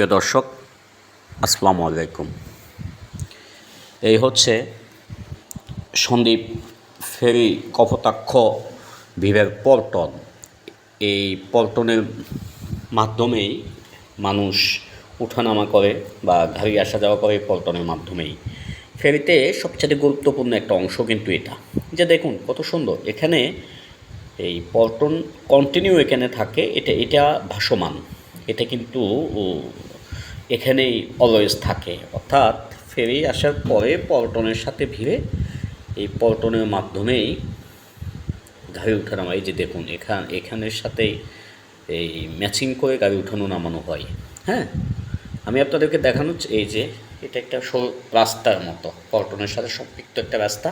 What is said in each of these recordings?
প্রিয় দর্শক, আসসালামু আলাইকুম। এই হচ্ছে সন্দীপ ফেরি কপোতাক্ষ ভিভের পল্টন। এই পল্টনের মাধ্যমেই মানুষ উঠানামা করে বা গাড়ি আসা যাওয়া করে এই পল্টনের মাধ্যমেই। ফেরিতে সবচেয়ে গুরুত্বপূর্ণ একটা অংশ কিন্তু এটা। যে দেখুন, কত সুন্দর। এখানে এই পল্টন কন্টিনিউ এখানে থাকে, এটা এটা ভাসমান। এটা কিন্তু এখানেই অলওয়েজ থাকে। অর্থাৎ ফেরি আসার পরে পল্টনের সাথে ভিড়ে এই পল্টনের মাধ্যমেই গাড়ি উঠানো এই যে দেখুন, এখান এখানের সাথে এই ম্যাচিং করে গাড়ি উঠানো নামানো হয়। হ্যাঁ? আমি আপনাদেরকে দেখানো এই যে এটা একটা রাস্তার মতো। পল্টনের সাথে সম্পৃক্ত একটা রাস্তা,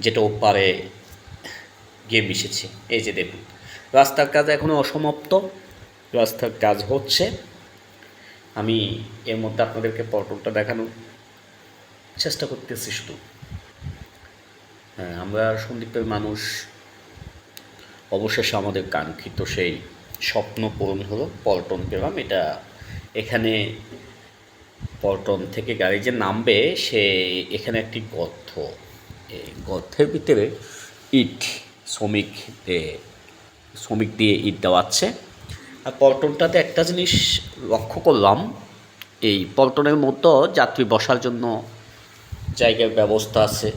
যেটা ওপারে গিয়ে মিশেছে। এই যে দেখুন, রাস্তার কাজ এখনও অসমাপ্ত। রাস্তার কাজ হচ্ছে আমি এর মধ্যে আপনাদেরকে পটলটা দেখানোর চেষ্টা করতেছি শুধু। হ্যাঁ আমরা সন্দীপের মানুষ, অবশেষে আমাদের কাঙ্ক্ষিত সেই স্বপ্ন পূরণ হলো পল্টন পেলাম এটা এখানে পল্টন থেকে গাড়ি যে নামবে, সে এখানে একটি গর্ত। এই গর্তের ভিতরে ইট শ্রমিক শ্রমিক দিয়ে ইট দেওয়াচ্ছে আর পল্টনটাতে একটা জিনিস লক্ষ্য করলাম, এই পল্টনের মতো যাত্রী বসার জন্য জায়গার ব্যবস্থা আছে,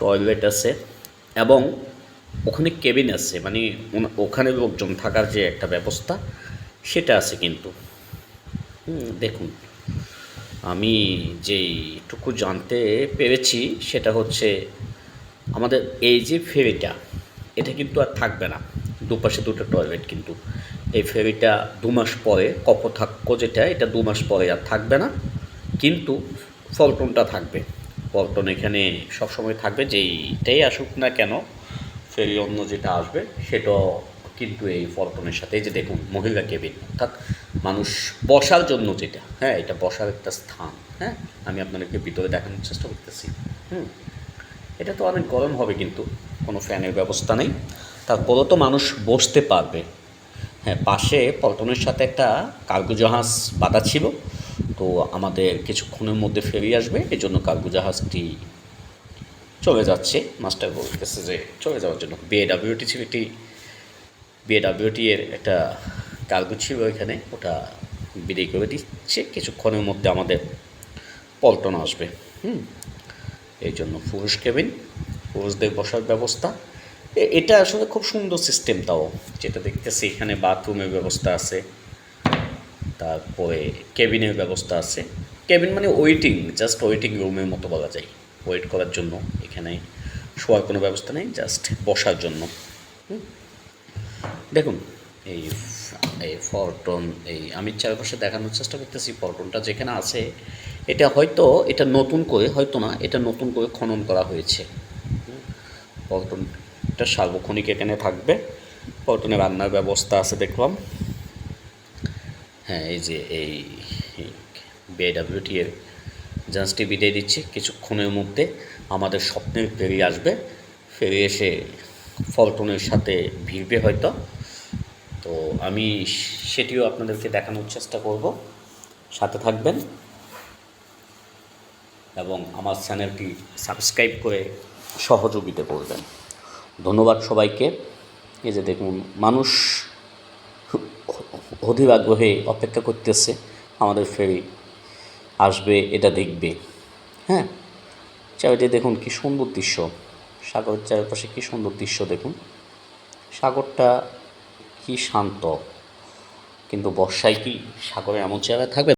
টয়লেট আছে এবং ওখানে কেবিন আছে মানে ওখানে লোকজন থাকার যে একটা ব্যবস্থা সেটা আছে কিন্তু। দেখুন, আমি যেইটুকু জানতে পেরেছি সেটা হচ্ছে আমাদের এই যে ফেরিটা, এটা কিন্তু আর থাকবে না, দুপাশে দুটো টয়লেট কিন্তু। এই ফেরিটা দু মাস পরে কপোথাক্ষ যেটা, এটা দু মাস পরে আর থাকবে না। কিন্তু পল্টনটা থাকবে। পল্টন এখানে সবসময় থাকবে, যেইটাই আসুক না কেন, ফেরি অন্য যেটা আসবে, সেটাও কিন্তু এই পল্টনের সাথে। এই যে দেখুন, মহিলা কেবিন, অর্থাৎ মানুষ বসার জন্য যেটা হ্যাঁ এটা বসার একটা স্থান হ্যাঁ আমি আপনাদেরকে ভিতরে দেখানোর চেষ্টা করতেছি। হুম, এটা তো অনেক গরম হবে কিন্তু, কোনো ফ্যানের ব্যবস্থা নেই। তারপরেও তো মানুষ বসতে পারবে। হ্যাঁ পাশে পল্টনের সাথে একটা কার্গো জাহাজ বাঁধা ছিল, তো আমাদের কিছুক্ষণের মধ্যে ফেরি আসবে এই জন্য কার্গো জাহাজটি চলে যাচ্ছে। মাস্টার বলতেছে যে চলে যাওয়ার জন্য। বিএডাব্লিউটি ছিল একটি বিএডাব্লিউটি এর একটা কার্গো ছিল এখানে, ওটা বিদায় করে দিচ্ছে। কিছুক্ষণের মধ্যে আমাদের পল্টন আসবে, হুম? এই জন্য পুরুষ কেবিন, পুরুষদের বসার ব্যবস্থা। এটা আসলে খুব সুন্দর সিস্টেম তাও, যেটা দেখতেছি এখানে বাথরুমের ব্যবস্থা আছে, তারপরে কেবিনের ব্যবস্থা আছে কেবিন মানে ওয়েটিং জাস্ট ওয়েটিং রুমের মতো বলা যায় ওয়েট করার জন্য, এখানে শোয়ার কোনো ব্যবস্থা নেই জাস্ট বসার জন্য। দেখুন, এই এই পল্টন এই আমি চারপাশে দেখানোর চেষ্টা করতেছি পল্টনটা যেখানে আছে, এটা হয়তো, এটা নতুন করে, হয়তো না, এটা নতুন করে খনন করা হয়েছে হুম। পল্টনটা সার্বক্ষণিক এখানে থাকবে। পল্টনে রান্নার ব্যবস্থা আছে, দেখলাম। হ্যাঁ এই যে এই বিআইডাব্লিউটি এর জাহাজটি বিদায় দিচ্ছে। কিছুক্ষণের মধ্যে আমাদের স্বপ্নের ফেরি আসবে। ফেরি এসে ফলটনের সাথে ভিড়বে হয়তো। তো আমি সেটিও আপনাদেরকে দেখানোর চেষ্টা করব। সাথে থাকবেন। এবং আমার চ্যানেলটি সাবস্ক্রাইব করে সহযোগিতা করবেন। ধন্যবাদ সবাইকে। এই যে দেখুন, মানুষ অধীর আগ্রহে অপেক্ষা করতেছে, আমাদের ফেরি আসবে, এটা দেখবে। হ্যাঁ চারিদিকে দেখুন কি সুন্দর দৃশ্য। সাগরের চারপাশে কি সুন্দর দৃশ্য দেখুন। সাগরটা কি শান্ত, কিন্তু বর্ষায় কি সাগরে এমন জায়গায় থাকবে?